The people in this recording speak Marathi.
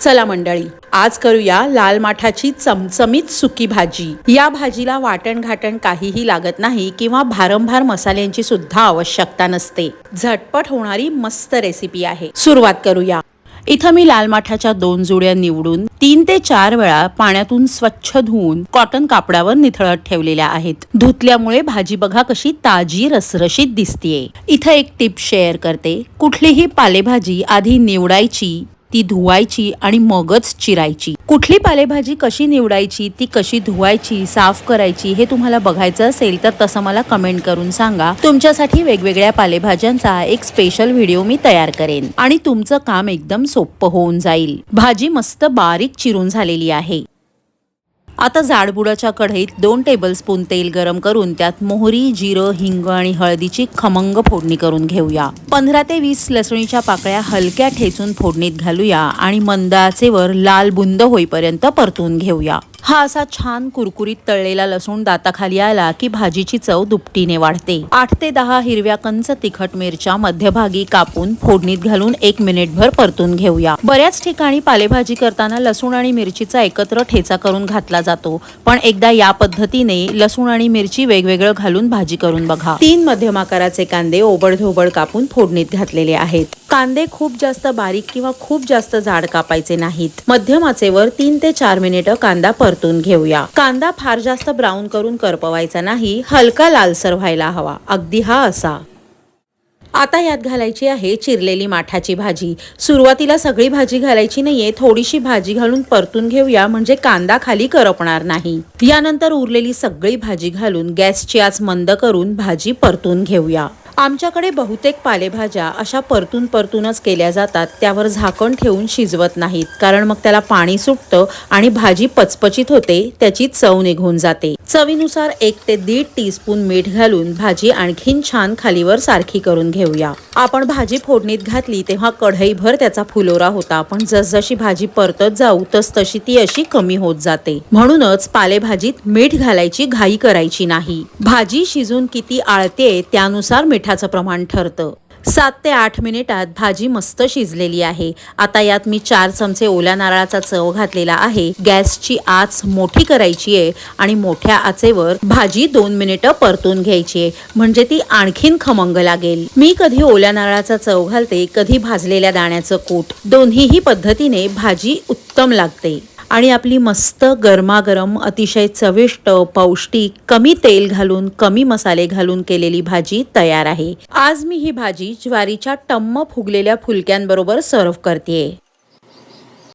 चला मंडळी आज करूया लाल माठाची चमचमीत सुकी भाजी. या भाजीला वाटण घाटण काहीही लागत नाही किंवा भारंभार मसाल्यांची सुद्धा आवश्यकता नसते. झटपट होणारी मस्त रेसिपी आहे. सुरुवात करूया. इथं मी लाल माठाच्या दोन जुड्या निवडून तीन ते चार वेळा पाण्यातून स्वच्छ धुवून कॉटन कापडावर निथळत ठेवलेल्या आहेत. धुतल्यामुळे भाजी बघा कशी ताजी रसरशीत दिसतीये. इथं एक टिप शेअर करते. कुठलीही पालेभाजी आधी निवडायची ती धुवायची आणि मगच चिरायची. कुठली पालेभाजी कशी निवडायची ती कशी धुवायची साफ करायची हे तुम्हाला बघायचं असेल तर तसं मला कमेंट करून सांगा. तुमच्यासाठी वेगवेगळ्या पालेभाज्यांचा एक स्पेशल व्हिडिओ मी तयार करेन. आणि तुमचं काम एकदम सोपं होऊन जाईल. भाजी मस्त बारीक चिरून झालेली आहे. आता जाडबुडाच्या कढईत दोन टेबलस्पून तेल गरम करून त्यात मोहरी जिरं हिंग आणि हळदीची खमंग फोडणी करून घेऊया. पंधरा ते वीस लसणीच्या पाकळ्या हलक्या ठेचून फोडणीत घालूया आणि मंद आचेवर लाल बुंद होईपर्यंत परतून घेऊया. हा असा छान कुरकुरीत तळलेला लसूण दाताखाली आला की भाजीची चव दुपटीने वाढते. आठ ते दहा हिरव्या कंच तिखट मिरच्या मध्यभागी कापून फोडणीत घालून एक मिनिटभर परतून घेऊया. बऱ्याच ठिकाणी पालेभाजी करताना लसूण आणि मिरचीचा एकत्र ठेचा करून घातला जातो. पण एकदा या पद्धतीने लसूण आणि मिरची वेगवेगळं घालून भाजी करून बघा. तीन मध्यम आकाराचे कांदे ओबडधोबड कापून फोडणीत घातलेले आहेत. कांदे खूप जास्त बारीक किंवा खूप जास्त जाड कापायचे नाहीत. मध्यम आचेवर तीन ते चार मिनिटं कांदा परतून घेऊया. कांदा फार जास्त ब्राऊन करून करपवायचा नाही हलका लालसर व्हायला हवा. अगदी हा असा. आता यात घालायची आहे चिरलेली माठाची भाजी. सुरुवातीला सगळी भाजी घालायची नाहीये थोडीशी भाजी घालून परतून घेऊया म्हणजे कांदा खाली करपणार नाही. यानंतर उरलेली सगळी भाजी घालून गॅसची आज मंद करून भाजी परतून घेऊया. आमच्याकडे बहुतेक पालेभाज्या अशा परतून परतूनच केल्या जातात त्यावर झाकण ठेवून शिजवत नाहीत. कारण मग त्याला पाणी सुटतं आणि भाजी पचपचित होते त्याची चव निघून जाते. चवीनुसार एक ते दीड टीस्पून मीठ घालून भाजी आणखीन छान खालीवर सारखी करून घेऊया. आपण भाजी फोडणीत घातली तेव्हा कढईभर त्याचा फुलोरा होता पण जसजशी भाजी परतत जाऊ तस तशी ती अशी कमी होत जाते. म्हणूनच पालेभाजीत मीठ घालायची घाई करायची नाही. भाजी शिजून किती आळते त्यानुसार मीठ मिठाचं प्रमाण ठरतं. सात ते आठ मिनिटात भाजी मस्त शिजलेली आहे. आता यात मी चार चमचे ओल्या नारळाचा चव घातलेला आहे. गॅसची आच मोठी करायची आहे आणि मोठ्या आचेवर भाजी दोन मिनिटं परतून घ्यायची आहे. म्हणजे ती आणखीन खमंग लागेल. मी कधी ओल्या नारळाचा चव घालते कधी भाजलेल्या दाण्याचं कूट. दोन्हीही पद्धतीने भाजी उत्तम लागते. आणि आपली मस्त गरमागरम अतिशय चविष्ट पौष्टिक कमी तेल घालून कमी मसाले घालून केलेली भाजी तयार आहे. आज मी ही भाजी ज्वारीच्या टम्म फुगलेल्या फुलक्यांबरोबर सर्व्ह करते